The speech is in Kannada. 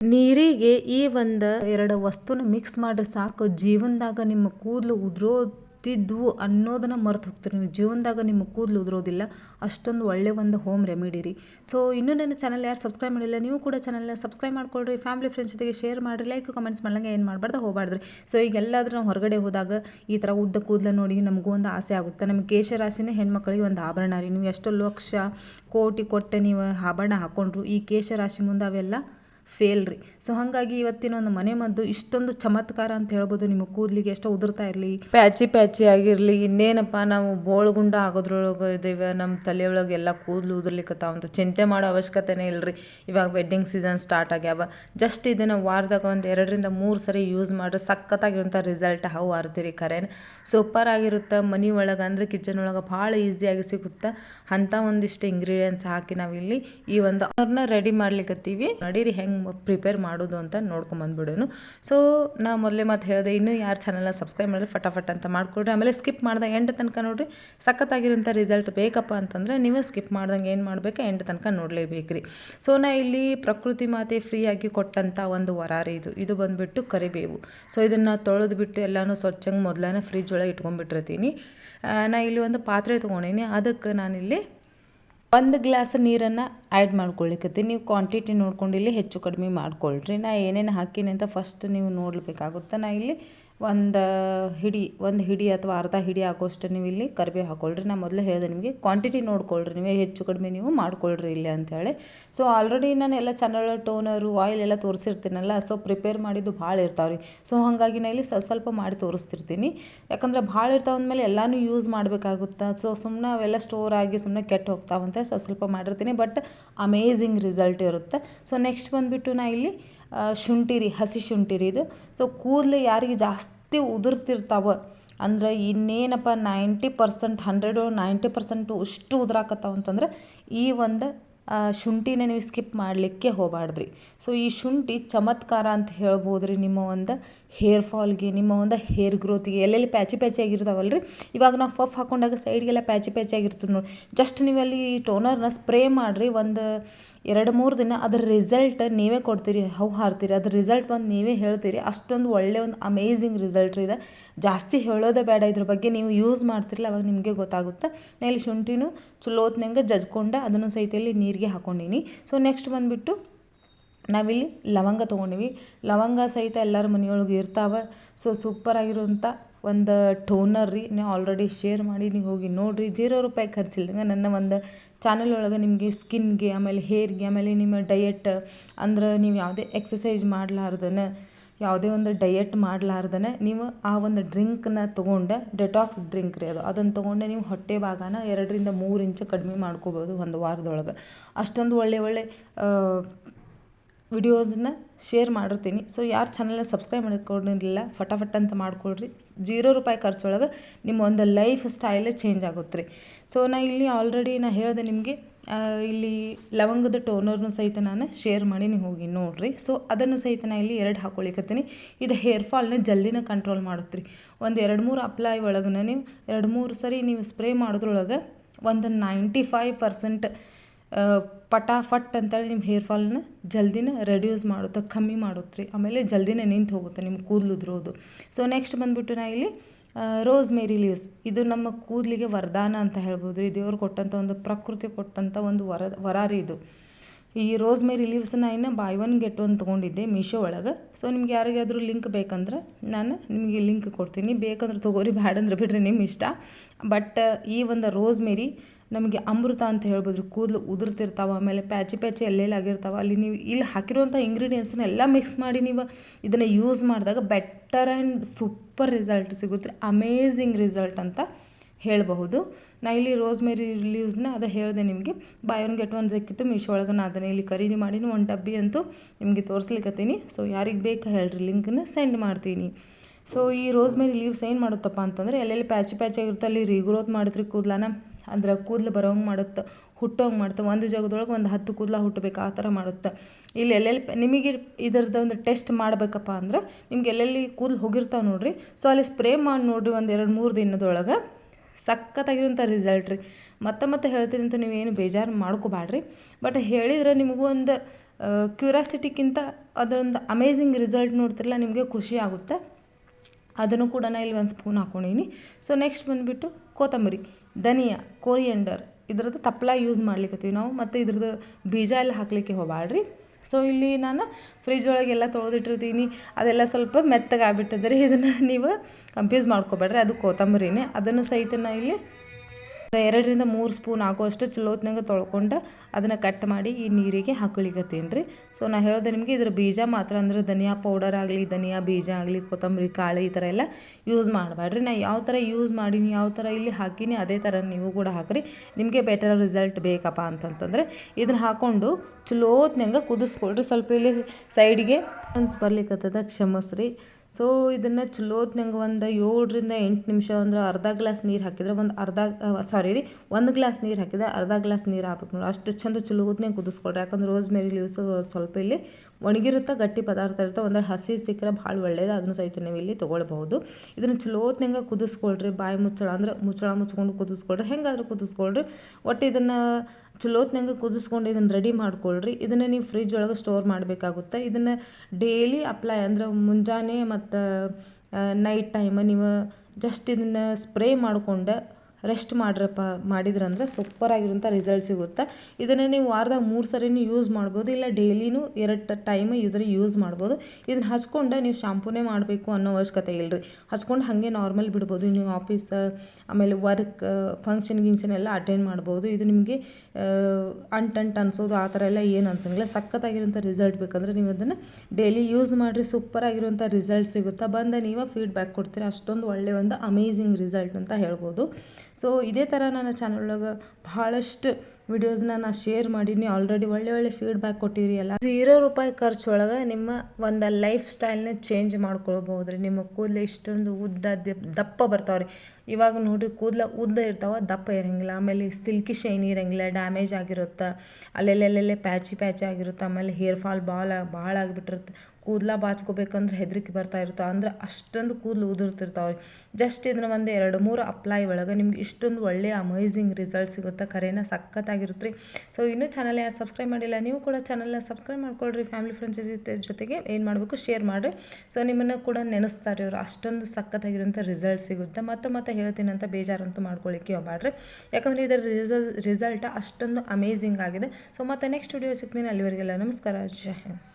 ನೀರಿಗೆ ಈ ಒಂದು ಎರಡು ವಸ್ತುನ ಮಿಕ್ಸ್ ಮಾಡಿ ಸಾಕು. ಜೀವನದಾಗ ನಿಮ್ಮ ಕೂದಲು ಉದುರೋತಿದ್ವು ಅನ್ನೋದನ್ನ ಮರ್ತು ಹೋಗ್ತೀರಿ ನೀವು. ಜೀವನದಾಗ ನಿಮ್ಮ ಕೂದಲು ಉದುರೋದಿಲ್ಲ. ಅಷ್ಟೊಂದು ಒಳ್ಳೆ ಒಂದು ಹೋಮ್ ರೆಮಿಡಿ ರೀ. ಸೊ ಇನ್ನೂ ನನ್ನ ಚಾನಲ್ ಯಾರು ಸಬ್ಸ್ಕ್ರೈಬ್ ಮಾಡಿಲ್ಲ, ನೀವು ಕೂಡ ಚಾನಲ್ನ ಸಬ್ಸ್ಕ್ರೈಬ್ ಮಾಡ್ಕೊಳ್ರಿ. ಫ್ಯಾಮಿಲಿ ಫ್ರೆಂಡ್ಸ್ ಜೊತೆಗೆ ಶೇರ್ ಮಾಡಿರಿ. ಲೈಕ್ ಕಮೆಂಟ್ಸ್ ಮಾಡಲಂಗೆ ಏನು ಮಾಡಬಾರ್ದು ಹೋಗ್ಬಾರ್ದ್ರಿ. ಸೊ ಈಗ ಎಲ್ಲಾದರೂ ನಾವು ಹೊರಗಡೆ ಹೋದಾಗ ಈ ಥರ ಉದ್ದ ಕೂದಲ ನೋಡಿ ನಮಗೂ ಒಂದು ಆಸೆ ಆಗುತ್ತೆ. ನಮ್ಮ ಕೇಶರಾಶಿನೇ ಹೆಣ್ಮಕ್ಳಿಗೆ ಒಂದು ಆಭರಣ ರೀ. ನೀವು ಎಷ್ಟೋ ಲಕ್ಷ ಕೋಟಿ ಕೊಟ್ಟೆ ನೀವು ಆಭರಣ ಹಾಕ್ಕೊಂಡ್ರು ಈ ಕೇಶರಾಶಿ ಮುಂದೆ ಅವೆಲ್ಲ ಫೇಲ್ ರೀ. ಸೊ ಹಾಗಾಗಿ ಇವತ್ತಿನ ಒಂದು ಮನೆ ಮದ್ದು ಇಷ್ಟೊಂದು ಚಮತ್ಕಾರ ಅಂತ ಹೇಳ್ಬೋದು. ನಿಮ್ಮ ಕೂದಲಿಗೆ ಎಷ್ಟೋ ಉದುರ್ತಾ ಇರಲಿ, ಪ್ಯಾಚಿ ಪ್ಯಾಚಿ ಆಗಿರಲಿ, ಇನ್ನೇನಪ್ಪ ನಾವು ಬೋಳ್ಗುಂಡ ಆಗೋದ್ರೊಳಗೆ ಇದ್ದೇವೆ ನಮ್ಮ ತಲೆಯೊಳಗೆ ಎಲ್ಲ ಕೂದಲು ಉದುರ್ಲಿಕ್ಕತ್ತಾವ ಅಂತ ಚಿಂತೆ ಮಾಡೋ ಅವಶ್ಯಕತೆನೇ ಇಲ್ಲರಿ ಇವಾಗ ವೆಡ್ಡಿಂಗ್ ಸೀಸನ್ ಸ್ಟಾರ್ಟ್ ಆಗ್ಯಾವ. ಜಸ್ಟ್ ಇದನ್ನು ವಾರದಾಗ ಒಂದು ಎರಡರಿಂದ ಮೂರು ಸರಿ ಯೂಸ್ ಮಾಡಿದ್ರೆ ಸಖತ್ತಾಗಿರುವಂಥ ರಿಸಲ್ಟ್ ಹಾವು ಆರ್ತೀರಿ ಖರೇನ. ಸೂಪರ್ ಆಗಿರುತ್ತೆ. ಮನೆ ಒಳಗೆ ಅಂದರೆ ಕಿಚನ್ ಒಳಗೆ ಭಾಳ ಈಸಿಯಾಗಿ ಸಿಗುತ್ತೆ? ಅಂಥ ಒಂದಿಷ್ಟು ಇಂಗ್ರೀಡಿಯೆಂಟ್ಸ್ ಹಾಕಿ ನಾವಿಲ್ಲಿ ಈ ಒಂದು ಅವ್ರನ್ನ ರೆಡಿ ಮಾಡ್ಲಿಕ್ಕತ್ತೀವಿ ನಡೀರಿ, ಹೆಂಗೆ ಪ್ರಿಪೇರ್ ಮಾಡೋದು ಅಂತ ನೋಡ್ಕೊಂಬಂದ್ಬಿಡೋನು ಸೊ ನಾ ಮೊದಲೇ ಮತ್ತೆ ಹೇಳಿದೆ, ಇನ್ನೂ ಯಾರು ಚಾನಲ್ನ ಸಬ್ಸ್ಕ್ರೈಬ್ ಮಾಡಿದ್ರೆ ಫಟಾಫಟ್ ಅಂತ ಮಾಡ್ಕೊಡ್ರಿ ಆಮೇಲೆ ಸ್ಕಿಪ್ ಮಾಡ್ದೆ ಎಂಟು ತನಕ ನೋಡಿರಿ. ಸಖತ್ತಾಗಿರೋಂಥ ರಿಸಲ್ಟ್ ಬೇಕಪ್ಪ ಅಂತಂದರೆ, ನೀವು ಸ್ಕಿಪ್ ಮಾಡ್ದಂಗೆ ಏನು ಮಾಡಬೇಕು, ಎಂಟು ತನಕ ನೋಡಲೇಬೇಕು ರೀ ಸೊ ನಾ ಇಲ್ಲಿ ಪ್ರಕೃತಿ ಮಾತೆ ಫ್ರೀಯಾಗಿ ಕೊಟ್ಟಂಥ ಒಂದು ವರಾರಿ ಇದು. ಇದು ಬಂದುಬಿಟ್ಟು ಕರಿಬೇವು. ಸೊ ಇದನ್ನು ತೊಳೆದು ಬಿಟ್ಟು ಎಲ್ಲನೂ ಸ್ವಚ್ಛಂಗೆ ಮೊದಲನೇ ಫ್ರಿಜ್ ಒಳಗೆ ಇಟ್ಕೊಂಡ್ಬಿಟ್ಟಿರ್ತೀನಿ. ನಾ ಇಲ್ಲಿ ಒಂದು ಪಾತ್ರೆ ತೊಗೊಂಡೀನಿ. ಅದಕ್ಕೆ ನಾನಿಲ್ಲಿ ಒಂದು ಗ್ಲಾಸ್ ನೀರನ್ನು ಆ್ಯಡ್ ಮಾಡ್ಕೊಳ್ಲಿಕ್ಕೆ ನೀವು ಕ್ವಾಂಟಿಟಿ ನೋಡ್ಕೊಂಡು ಇಲ್ಲಿ ಹೆಚ್ಚು ಕಡಿಮೆ ಮಾಡ್ಕೊಳ್ರಿ. ನಾ ಏನೇನು ಹಾಕೀನಿ ಅಂತ ಫಸ್ಟ್ ನೀವು ನೋಡಬೇಕಾಗುತ್ತೆ. ನಾ ಇಲ್ಲಿ ಒಂದು ಹಿಡಿ ಒಂದು ಹಿಡಿ ಅಥವಾ ಅರ್ಧ ಹಿಡಿ ಹಾಕೋಷ್ಟು ನೀವು ಇಲ್ಲಿ ಕರಿಬೇವು ಹಾಕ್ಕೊಳ್ರಿ ನಾ ಮೊದಲೇ ಹೇಳಿದೆ ನಿಮಗೆ ಕ್ವಾಂಟಿಟಿ ನೋಡ್ಕೊಳ್ರಿ ನೀವೇ, ಹೆಚ್ಚು ಕಡಿಮೆ ನೀವು ಮಾಡ್ಕೊಳ್ರಿ ಇಲ್ಲಿ ಅಂಥೇಳಿ ಸೊ ಆಲ್ರೆಡಿ ನಾನು ಎಲ್ಲ ಚಾನಲ್ ಟೋನರು ಆಯಿಲ್ ಎಲ್ಲ ತೋರಿಸಿರ್ತೀನಲ್ಲ ಸೊ ಪ್ರಿಪೇರ್ ಮಾಡಿದ್ದು ಭಾಳ ಇರ್ತಾವೆ ರೀ ಸೊ ಹಾಗಾಗಿ ನಾ ಇಲ್ಲಿ ಸ್ವಲ್ಪ ಸ್ವಲ್ಪ ಮಾಡಿ ತೋರಿಸ್ತಿರ್ತೀನಿ. ಯಾಕಂದ್ರೆ ಭಾಳ ಇರ್ತಾವೆ ಅಂದಮೇಲೆ ಎಲ್ಲನೂ ಯೂಸ್ ಮಾಡಬೇಕಾಗುತ್ತೆ? ಸೊ ಸುಮ್ಮನೆ ಅವೆಲ್ಲ ಸ್ಟೋರ್ ಆಗಿ ಸುಮ್ಮನೆ ಕೆಟ್ಟು ಹೋಗ್ತಾವಂತೆ ಸ್ವಲ್ಪ ಸ್ವಲ್ಪ ಮಾಡಿರ್ತೀನಿ. ಬಟ್ ಅಮೇಝಿಂಗ್ ರಿಸಲ್ಟ್ ಇರುತ್ತೆ. ಸೊ ನೆಕ್ಸ್ಟ್ ಬಂದುಬಿಟ್ಟು ನಾ ಇಲ್ಲಿ ಶುಂಠಿ ರೀ ಹಸಿ ಶುಂಠಿ ರೀ ಇದು. ಸೊ ಕೂದಲು ಯಾರಿಗೆ ಜಾಸ್ತಿ ಉದುರ್ತಿರ್ತಾವೆ ಅಂದ್ರೆ ಇನ್ನೇನಪ್ಪ ninety percent hundred ninety percent ಅಷ್ಟು ಉದುರಾಕತ್ತಾವ ಅಂತಂದ್ರೆ ಈ ಒಂದು ಶುಂಠಿನ ನೀವು ಸ್ಕಿಪ್ ಮಾಡಲಿಕ್ಕೆ ಹೋಗಬಾರ್ದ್ರಿ. ಸೊ ಈ ಶುಂಠಿ ಚಮತ್ಕಾರ ಅಂತ ಹೇಳ್ಬೋದು ರೀ ನಿಮ್ಮ ಒಂದು ಹೇರ್ ಫಾಲ್ಗೆ ನಿಮ್ಮ ಒಂದು ಹೇರ್ ಗ್ರೋತಿಗೆ ಎಲ್ಲೆಲ್ಲಿ ಪ್ಯಾಚಿ ಪ್ಯಾಚಿ ಆಗಿರ್ತಾವಲ್ಲ ರೀ ಇವಾಗ ನಾವು ಫಫ್ ಹಾಕೊಂಡಾಗ ಸೈಡ್ಗೆಲ್ಲ ಪ್ಯಾಚಿ ಪ್ಯಾಚಿ ಆಗಿರ್ತದೆ ನೋಡಿ ಜಸ್ಟ್ ನೀವಲ್ಲಿ ಟೋನರ್ನ ಸ್ಪ್ರೇ ಮಾಡಿರಿ, ಒಂದು ಎರಡು ಮೂರು ದಿನ ಅದ್ರ ರಿಸಲ್ಟ್ ನೀವೇ ಕೊಡ್ತೀರಿ, ಹೌ ಹಾರ್ತೀರಿ. ಅದ್ರ ರಿಸಲ್ಟ್ ಬಂದು ನೀವೇ ಹೇಳ್ತೀರಿ. ಅಷ್ಟೊಂದು ಒಳ್ಳೆ ಒಂದು ಅಮೇಝಿಂಗ್ ರಿಸಲ್ಟ್ ಇದೆ. ಜಾಸ್ತಿ ಹೇಳೋದೇ ಬೇಡ ಇದ್ರ ಬಗ್ಗೆ ನೀವು ಯೂಸ್ ಮಾಡ್ತಿರಲ್ಲ ಅವಾಗ ನಿಮಗೆ ಗೊತ್ತಾಗುತ್ತೆ. ಇಲ್ಲಿ ಶುಂಠಿನೂ ಚಲೋ ಹೊತ್ನಂಗೆ ಜಜ್ಕೊಂಡೆ ಅದನ್ನು ಸಹಿತ ಇಲ್ಲಿ ನೀರಿಗೆ ಹಾಕೊಂಡೀನಿ. ಸೊ ನೆಕ್ಸ್ಟ್ ಬಂದುಬಿಟ್ಟು ನಾವಿಲ್ಲಿ ಲವಂಗ ತೊಗೊಂಡಿವಿ. ಲವಂಗ ಸಹಿತ ಎಲ್ಲರ ಮನೆಯೊಳಗೆ ಇರ್ತಾವೆ. ಸೊ ಸೂಪರಾಗಿರುವಂಥ ಒಂದು ಟೋನರ್ ರೀ ನೀವು ಆಲ್ರೆಡಿ ಶೇರ್ ಮಾಡಿ ನೀವು ಹೋಗಿ ನೋಡಿರಿ, ಜೀರೋ ರೂಪಾಯಿ ಖರ್ಚಿಲ್ದಂಗೆ ನನ್ನ ಒಂದು ಚಾನಲ್ ಒಳಗೆ ನಿಮಗೆ ಸ್ಕಿನ್ಗೆ ಆಮೇಲೆ ಹೇರ್ಗೆ ಆಮೇಲೆ ನಿಮ್ಮ ಡಯಟ್ ಅಂದ್ರೆ ನೀವು ಯಾವುದೇ ಎಕ್ಸಸೈಸ್ ಮಾಡಲಾರ್ದನ ಯಾವುದೇ ಒಂದು ಡಯೆಟ್ ಮಾಡಲಾರ್ದೇ ನೀವು ಆ ಒಂದು ಡ್ರಿಂಕ್ನ ತೊಗೊಂಡು ಡೆಟಾಕ್ಸ್ ಡ್ರಿಂಕ್ ರೀ ಅದು. ಅದನ್ನು ತೊಗೊಂಡೆ ನೀವು ಹೊಟ್ಟೆ ಭಾಗನ ಎರಡರಿಂದ ಮೂರು ಇಂಚು ಕಡಿಮೆ ಮಾಡ್ಕೋಬೋದು ಒಂದು ವಾರದೊಳಗೆ. ಅಷ್ಟೊಂದು ಒಳ್ಳೆ ಒಳ್ಳೆ ವಿಡಿಯೋಸನ್ನ ಶೇರ್ ಮಾಡಿರ್ತೀನಿ. ಸೊ ಯಾರು ಚಾನಲ್ನ ಸಬ್ಸ್ಕ್ರೈಬ್ ಮಾಡ್ಕೊಂಡಿರಲಿಲ್ಲ, ಫಟಾಫಟ್ ಅಂತ ಮಾಡ್ಕೊಳ್ರಿ ಜೀರೋ ರೂಪಾಯಿ ಖರ್ಚೊಳಗೆ ನಿಮ್ಮ ಒಂದು ಲೈಫ್ ಸ್ಟೈಲೇ ಚೇಂಜ್ ಆಗುತ್ತೆ ರೀ ಸೊ ನಾ ಇಲ್ಲಿ ಆಲ್ರೆಡಿ ನಾ ಹೇಳಿದೆ ನಿಮಗೆ ಇಲ್ಲಿ ಲವಂಗದ ಟೋನರ್ನು ಸಹಿತ ನಾನು ಶೇರ್ ಮಾಡಿ ನೀವು ಹೋಗಿ ನೋಡಿರಿ. ಸೊ ಅದನ್ನು ಸಹಿತ ನಾನು ಇಲ್ಲಿ ಎರಡು ಹಾಕ್ಕೊಳಿಕತ್ತೀನಿ ಇದು ಹೇರ್ ಫಾಲ್ನ ಜಲ್ದಿನ ಕಂಟ್ರೋಲ್ ಮಾಡುತ್ತೆ ರೀ ಒಂದು ಎರಡು ಮೂರು ಅಪ್ಲೈ ಒಳಗೆ ನೀವು ಎರಡು ಮೂರು ಸರಿ ನೀವು ಸ್ಪ್ರೇ ಮಾಡೋದ್ರೊಳಗೆ ಒಂದು ನೈಂಟಿ ಫೈವ್ ಪರ್ಸೆಂಟ್ ಪಟಾಫಟ್ ಅಂತೇಳಿ ನಿಮ್ಮ ಹೇರ್ ಫಾಲ್ನ ಜಲ್ದಿನ ರೆಡ್ಯೂಸ್ ಮಾಡುತ್ತೆ, ಕಮ್ಮಿ ಮಾಡುತ್ತೆ ರೀ. ಆಮೇಲೆ ಜಲ್ದಿನೇ ನಿಂತು ಹೋಗುತ್ತೆ ನಿಮ್ಮ ಕೂದಲು ಉದುರೋದು. ಸೊ ನೆಕ್ಸ್ಟ್ ಬಂದುಬಿಟ್ಟು ನಾ ಇಲ್ಲಿ ರೋಸ್ ಮೇರಿ ಲೀವ್ಸ್ ಇದು ನಮ್ಮ ಕೂದಲಿಗೆ ವರದಾನ ಅಂತ ಹೇಳ್ಬೋದು ರೀ. ದೇವ್ರು ಕೊಟ್ಟಂಥ ಒಂದು ಪ್ರಕೃತಿ ಕೊಟ್ಟಂಥ ಒಂದು ವರ ವರಾರಿ ಇದು. ಈ ರೋಸ್ ಮೇರಿ ಲೀವ್ಸನ್ನ ಇನ್ನು ಬೈ ಒನ್ ಗೆಟ್ ಒನ್ ತೊಗೊಂಡಿದ್ದೆ ಮೀಶೋ ಒಳಗೆ. ಸೊ ನಿಮ್ಗೆ ಯಾರಿಗಾದರೂ ಲಿಂಕ್ ಬೇಕಂದ್ರೆ ನಾನು ನಿಮಗೆ ಲಿಂಕ್ ಕೊಡ್ತೀನಿ. ಬೇಕಂದ್ರೆ ತೊಗೋರಿ, ಬ್ಯಾಡಂದ್ರೆ ಬಿಡ್ರಿ ನಿಮ್ಮ ಇಷ್ಟ. ಬಟ್ ಈ ಒಂದು ರೋಸ್ ಮೇರಿ ನಮಗೆ ಅಮೃತ ಅಂತ ಹೇಳ್ಬೋದು. ಕೂದಲು ಉದುರ್ತಿರ್ತಾವೆ, ಆಮೇಲೆ ಪ್ಯಾಚಿ ಪ್ಯಾಚಿ ಎಲ್ಲೆಲ್ಲಿ ಆಗಿರ್ತಾವೆ. ಅಲ್ಲಿ ನೀವು ಇಲ್ಲಿ ಹಾಕಿರುವಂಥ ಇಂಗ್ರೀಡಿಯೆಂಟ್ಸ್ನೆಲ್ಲ ಮಿಕ್ಸ್ ಮಾಡಿ ನೀವು ಇದನ್ನು ಯೂಸ್ ಮಾಡಿದಾಗ ಬೆಟರ್ ಆ್ಯಂಡ್ ಸೂಪರ್ ರಿಸಲ್ಟ್ ಸಿಗುತ್ತೆ. ಅಮೇಝಿಂಗ್ ರಿಸಲ್ಟ್ ಅಂತ ಹೇಳಬಹುದು. ನಾ ಇಲ್ಲಿ ರೋಸ್ ಮೇರಿ ಲೀವ್ಸ್ನ ಅದು ಹೇಳಿದೆ ನಿಮಗೆ. ಬೈ ಒನ್ ಗೆಟ್ ಒನ್ ಸಿಕ್ಕಿತ್ತು ಮೀಶೋ ಒಳಗೆ ನಾ ಅದನ್ನು ಇಲ್ಲಿ ಖರೀದಿ ಮಾಡಿ ಒಂದು ಡಬ್ಬಿ ಅಂತೂ ನಿಮಗೆ ತೋರಿಸ್ಲಿಕ್ಕತ್ತೀನಿ ಸೊ ಯಾರಿಗೆ ಬೇಕು ಹೇಳ್ರಿ ಲಿಂಕನ್ನ ಸೆಂಡ್ ಮಾಡ್ತೀನಿ. ಸೊ ಈ ರೋಸ್ ಮೇರಿ ಲೀವ್ಸ್ ಏನು ಮಾಡುತ್ತಪ್ಪ ಅಂತಂದರೆ, ಎಲ್ಲೆಲ್ಲಿ ಪ್ಯಾಚಿ ಪ್ಯಾಚಿ ಆಗಿರುತ್ತೆ ಅಲ್ಲಿ ರೀಗ್ರೋತ್ ಮಾಡಿದ್ರಿ ಕೂದಲನ. ಅಂದ್ರೆ ಕೂದಲು ಬರೋಂಗೆ ಮಾಡುತ್ತೆ, ಹುಟ್ಟೋಂಗೆ ಮಾಡುತ್ತೆ. ಒಂದು ಜಾಗದೊಳಗೆ ಒಂದು ಹತ್ತು ಕೂದಲ ಹುಟ್ಟಬೇಕು, ಆ ಥರ ಮಾಡುತ್ತೆ. ಇಲ್ಲಿ ಎಲ್ಲೆಲ್ಲಿ ನಿಮಗೆ ಇದರದ್ದು ಒಂದು ಟೆಸ್ಟ್ ಮಾಡಬೇಕಪ್ಪ ಅಂದ್ರೆ, ನಿಮ್ಗೆ ಎಲ್ಲೆಲ್ಲಿ ಕೂದಲು ಹೋಗಿರ್ತಾವೆ ನೋಡಿರಿ. ಸೊ ಅಲ್ಲಿ ಸ್ಪ್ರೇ ಮಾಡಿ ನೋಡಿರಿ ಒಂದು ಎರಡು ಮೂರು ದಿನದೊಳಗೆ. ಸಖತ್ತಾಗಿರೋಂಥ ರಿಸಲ್ಟ್ ರೀ. ಮತ್ತೆ ಮತ್ತೆ ಹೇಳ್ತೀನಿ ಅಂತ ನೀವೇನು ಬೇಜಾರು ಮಾಡ್ಕೋಬೇಡ್ರಿ ಬಟ್ ಹೇಳಿದ್ರೆ ನಿಮಗೂ ಒಂದು ಕ್ಯೂರಾಸಿಟಿಗಿಂತ ಅದೊಂದು ಅಮೇಝಿಂಗ್ ರಿಸಲ್ಟ್ ನೋಡ್ತಿರಲ್ಲ ನಿಮಗೆ ಖುಷಿ ಆಗುತ್ತೆ. ಅದನ್ನು ಕೂಡ ನಾನು ಇಲ್ಲಿ ಒಂದು ಸ್ಪೂನ್ ಹಾಕ್ಕೊಂಡಿನಿ ಸೊ ನೆಕ್ಸ್ಟ್ ಬಂದುಬಿಟ್ಟು ಕೊತ್ತಂಬರಿ, ಧನಿಯಾ ಕೋರಿಯಂಡರ್ ಇದ್ರದ್ದು ತಪ್ಪಲ ಯೂಸ್ ಮಾಡ್ಲಿಕ್ಕತ್ತೀವಿ ನಾವು. ಮತ್ತು ಇದ್ರದ್ದು ಬೀಜ ಎಲ್ಲ ಹಾಕಲಿಕ್ಕೆ ಹೋಗಬೇಡ್ರಿ ಸೊ ಇಲ್ಲಿ ನಾನು ಫ್ರಿಜ್ ಒಳಗೆಲ್ಲ ತೊಳೆದಿಟ್ಟಿರ್ತೀನಿ. ಅದೆಲ್ಲ ಸ್ವಲ್ಪ ಮೆತ್ತಗೆ ಆಗ್ಬಿಟ್ಟದ್ರಿ ಇದನ್ನು ನೀವು ಕಂಪ್ಯೂಸ್ ಮಾಡ್ಕೋಬೇಡ್ರಿ. ಅದು ಕೊತ್ತಂಬರಿನೇ. ಅದನ್ನು ಸಹಿತ ನಾ ಇಲ್ಲಿ ಎರಡರಿಂದ ಮೂರು ಸ್ಪೂನ್ ಆಗುವಷ್ಟು ಚಲೋತ್ನಾಗ ತೊಳ್ಕೊಂಡು ಅದನ್ನು ಕಟ್ ಮಾಡಿ ಈ ನೀರಿಗೆ ಹಾಕೊಳಿಕತ್ತೀನಿ ರೀ ಸೊ ನಾನು ಹೇಳಿದೆ ನಿಮಗೆ ಇದ್ರ ಬೀಜ ಮಾತ್ರ ಅಂದ್ರೆ ಧನಿಯಾ ಪೌಡರ್ ಆಗಲಿ, ಧನಿಯಾ ಬೀಜ ಆಗಲಿ, ಕೊತ್ತಂಬರಿ, ಕಾಳು ಈ ಥರ ಎಲ್ಲ ಯೂಸ್ ಮಾಡಬೇಡ್ರಿ ನಾನು ಯಾವ ಥರ ಯೂಸ್ ಮಾಡೀನಿ, ಯಾವ ಥರ ಇಲ್ಲಿ ಹಾಕೀನಿ ಅದೇ ಥರ ನೀವು ಕೂಡ ಹಾಕಿರಿ. ನಿಮಗೆ ಬೆಟರ್ ರಿಸಲ್ಟ್ ಬೇಕಪ್ಪ ಅಂತಂತಂದರೆ ಇದನ್ನು ಹಾಕ್ಕೊಂಡು ಚಲೋತ್ನಂಗೆ ಕುದಿಸ್ಕೊಳ್ರಿ. ಸ್ವಲ್ಪ ಇಲ್ಲಿ ಸೈಡ್ಗೆ ಬರ್ಲಿಕ್ಕತ್ತದ ಕ್ಷಮಸ್ರಿ. ಸೊ ಇದನ್ನು ಚಲೋತ್ನಂಗೆ ಒಂದು ಏಳರಿಂದ ಎಂಟು ನಿಮಿಷ ಅಂದ್ರೆ ಅರ್ಧ ಗ್ಲಾಸ್ ನೀರು ಹಾಕಿದ್ರೆ ಒಂದು ಅರ್ಧ ಸಾರಿ ರೀ, ಒಂದು ಗ್ಲಾಸ್ ನೀರು ಹಾಕಿದ್ರೆ ಅರ್ಧ ಗ್ಲಾಸ್ ನೀರು ಹಾಕ್ಬೇಕು ನೋಡಿ. ಅಷ್ಟು ಚಂದ ಚಲೋತ್ನಾಗ ಕುದಿಸ್ಕೊಳ್ರಿ. ಯಾಕಂದ್ರೆ ರೋಸ್ ಮೇರಿ ಲೀವ್ಸು ಸ್ವಲ್ಪ ಇಲ್ಲಿ ಒಣಗಿರುತ್ತೆ, ಗಟ್ಟಿ ಪದಾರ್ಥ ಇರುತ್ತೆ ಒಂದು ಹಸಿ ಸಿಕ್ಕರೆ ಭಾಳ ಒಳ್ಳೇದು, ಅದನ್ನು ಸಹಿತ ನೀವು ಇಲ್ಲಿ ತೊಗೊಳ್ಬಹುದು. ಇದನ್ನು ಚಲೋತ್ನಂಗೆ ಕುದಿಸ್ಕೊಳ್ರಿ, ಬಾಯಿ ಮುಚ್ಚಳ ಅಂದ್ರೆ ಮುಚ್ಚಳ ಮುಚ್ಕೊಂಡು ಕುದಿಸ್ಕೊಳ್ರಿ, ಹೆಂಗಾದ್ರೂ ಕುದಿಸ್ಕೊಳ್ರಿ. ಒಟ್ಟು ಇದನ್ನು ಚಲೋತ್ನಂಗೆ ಕುದಿಸ್ಕೊಂಡು ಇದನ್ನು ರೆಡಿ ಮಾಡ್ಕೊಳ್ರಿ. ಇದನ್ನು ನೀವು ಫ್ರಿಜ್ ಒಳಗೆ ಸ್ಟೋರ್ ಮಾಡಬೇಕಾಗುತ್ತೆ. ಇದನ್ನು ಡೈಲಿ ಅಪ್ಲೈ ಅಂದ್ರೆ ಮುಂಜಾನೆ ಮತ್ತು ನೈಟ್ ಟೈಮ್ ನೀವು ಜಸ್ಟ್ ಇದನ್ನು ಸ್ಪ್ರೇ ಮಾಡ್ಕೊಂಡು ರೆಸ್ಟ್ ಮಾಡ್ರಪ್ಪ, ಮಾಡಿದ್ರಂದ್ರೆ ಸೂಪರಾಗಿರೋಂಥ ರಿಸಲ್ಟ್ ಸಿಗುತ್ತೆ. ಇದನ್ನು ನೀವು ವಾರದಾಗ ಮೂರು ಸರಿನೂ ಯೂಸ್ ಮಾಡ್ಬೋದು, ಇಲ್ಲ ಡೈಲಿನೂ ಎರಡು ಟೈಮ್ ಇದ್ರ ಯೂಸ್ ಮಾಡ್ಬೋದು. ಇದನ್ನ ಹಚ್ಕೊಂಡು ನೀವು ಶಾಂಪೂನೇ ಮಾಡಬೇಕು ಅನ್ನೋ ಅವಶ್ಯಕತೆ ಇಲ್ಲ ರೀ ಹಚ್ಕೊಂಡು ಹಾಗೆ ನಾರ್ಮಲ್ ಬಿಡ್ಬೋದು. ನೀವು ಆಫೀಸ್ ಆಮೇಲೆ ವರ್ಕ್ ಫಂಕ್ಷನ್ ಗಿಂಕ್ಷನ್ ಎಲ್ಲ ಅಟೆಂಡ್ ಮಾಡ್ಬೋದು. ಇದು ನಿಮಗೆ ಅಂಟಂಟ್ ಅನ್ಸೋದು, ಆ ಥರ ಎಲ್ಲ ಏನು ಅನ್ಸಂಗಿಲ್ಲ. ಸಖತ್ತಾಗಿರೋಂಥ ರಿಸಲ್ಟ್ ಬೇಕಂದ್ರೆ ನೀವು ಅದನ್ನು ಡೈಲಿ ಯೂಸ್ ಮಾಡಿರಿ. ಸೂಪರಾಗಿರುವಂಥ ರಿಸಲ್ಟ್ ಸಿಗುತ್ತೆ ಬಂದ ನೀವು ಫೀಡ್ಬ್ಯಾಕ್ ಕೊಡ್ತೀರಿ. ಅಷ್ಟೊಂದು ಒಳ್ಳೆಯ ಒಂದು ಅಮೇಝಿಂಗ್ ರಿಸಲ್ಟ್ ಅಂತ ಹೇಳ್ಬೋದು. ಸೊ ಇದೇ ಥರ ನನ್ನ ಚಾನಲ್ ಒಳಗೆ ಭಾಳಷ್ಟು ವಿಡಿಯೋಸ್ನ ನಾನು ಶೇರ್ ಮಾಡೀನಿ. ಆಲ್ರೆಡಿ ಒಳ್ಳೆ ಒಳ್ಳೆ ಫೀಡ್ಬ್ಯಾಕ್ ಕೊಟ್ಟಿರಿ ಎಲ್ಲ. ಝೀರೋ ರೂಪಾಯಿ ಖರ್ಚೊಳಗೆ ನಿಮ್ಮ ಒಂದು ಲೈಫ್ ಸ್ಟೈಲ್ನ ಚೇಂಜ್ ಮಾಡ್ಕೊಳ್ಬೋದು ರೀ ನಿಮ್ಮ ಕೂದಲು ಇಷ್ಟೊಂದು ಉದ್ದ ದಪ್ಪ ಬರ್ತಾವೆ ಇವಾಗ ನೋಡಿರಿ ಕೂದಲು ಉದ್ದ ಇರ್ತಾವೆ, ದಪ್ಪ ಇರೋಂಗಿಲ್ಲ. ಆಮೇಲೆ ಸಿಲ್ಕಿ ಶೈನ್ ಇರೋಂಗಿಲ್ಲ ಡ್ಯಾಮೇಜ್ ಆಗಿರುತ್ತೆ. ಅಲ್ಲೆಲ್ಲೆಲ್ಲೆಲ್ಲೇ ಪ್ಯಾಚಿ ಪ್ಯಾಚಿ ಆಗಿರುತ್ತೆ. ಆಮೇಲೆ ಹೇರ್ ಫಾಲ್ ಭಾಳ ಭಾಳ ಆಗಿಬಿಟ್ಟಿರುತ್ತೆ. ಕೂದಲ ಬಾಚ್ಕೋಬೇಕಂದ್ರೆ ಹೆದರಿಕೆ ಬರ್ತಾ ಇರುತ್ತೆ. ಅಂದ್ರೆ ಅಷ್ಟೊಂದು ಕೂದಲು ಉದುರ್ತಿರ್ತಾವೆ ಜಸ್ಟ್ ಇದನ್ನ ಒಂದು ಎರಡು ಮೂರು ಅಪ್ಲೈ ಒಳಗೆ ನಿಮ್ಗೆ ಇಷ್ಟೊಂದು ಒಳ್ಳೆಯ ಅಮೇಝಿಂಗ್ ರಿಸಲ್ಟ್ ಸಿಗುತ್ತೆ. ಕರೆನ ಸಖತ್ತಾಗಿರುತ್ತೆ. ರೀ ಸೊ ಇನ್ನೂ ಚಾನಲ್ ಯಾರು ಸಬ್ಸ್ಕ್ರೈಬ್ ಮಾಡಿಲ್ಲ, ನೀವು ಕೂಡ ಚಾನಲ್ನ ಸಬ್ಸ್ಕ್ರೈಬ್ ಮಾಡ್ಕೊಳ್ರಿ. ಫ್ಯಾಮಿಲಿ ಫ್ರೆಂಡ್ಸ್ ಜೊತೆ, ಜೊತೆಗೆ ಏನು ಮಾಡಬೇಕು ಶೇರ್ ಮಾಡಿರಿ. ಸೊ ನಿಮ್ಮನ್ನು ಕೂಡ ನೆನೆಸ್ತಾರೆ ಇವರು. ಅಷ್ಟೊಂದು ಸಖತ್ತಾಗಿರೋಂಥ ರಿಸಲ್ಟ್ ಸಿಗುತ್ತೆ. ಮತ್ತೆ ಮತ್ತೆ ಹೇಳ್ತೀನಿ ಅಂತ ಬೇಜಾರಂತೂ ಮಾಡ್ಕೊಳ್ಳಿಕ್ಕೆ ಹೋಗ್ಬೇಡ್ರಿ ಯಾಕಂದರೆ ಇದರ ರಿಸಲ್ ರಿಸಲ್ಟ್ ಅಷ್ಟೊಂದು ಅಮೇಝಿಂಗ್ ಆಗಿದೆ. ಸೊ ಮತ್ತೆ ನೆಕ್ಸ್ಟ್ ವಿಡಿಯೋ ಸಿಗ್ತೀನಿ. ಅಲ್ಲಿವರೆಗೆಲ್ಲ ನಮಸ್ಕಾರ. ಜೈ ಹಿಂದ್.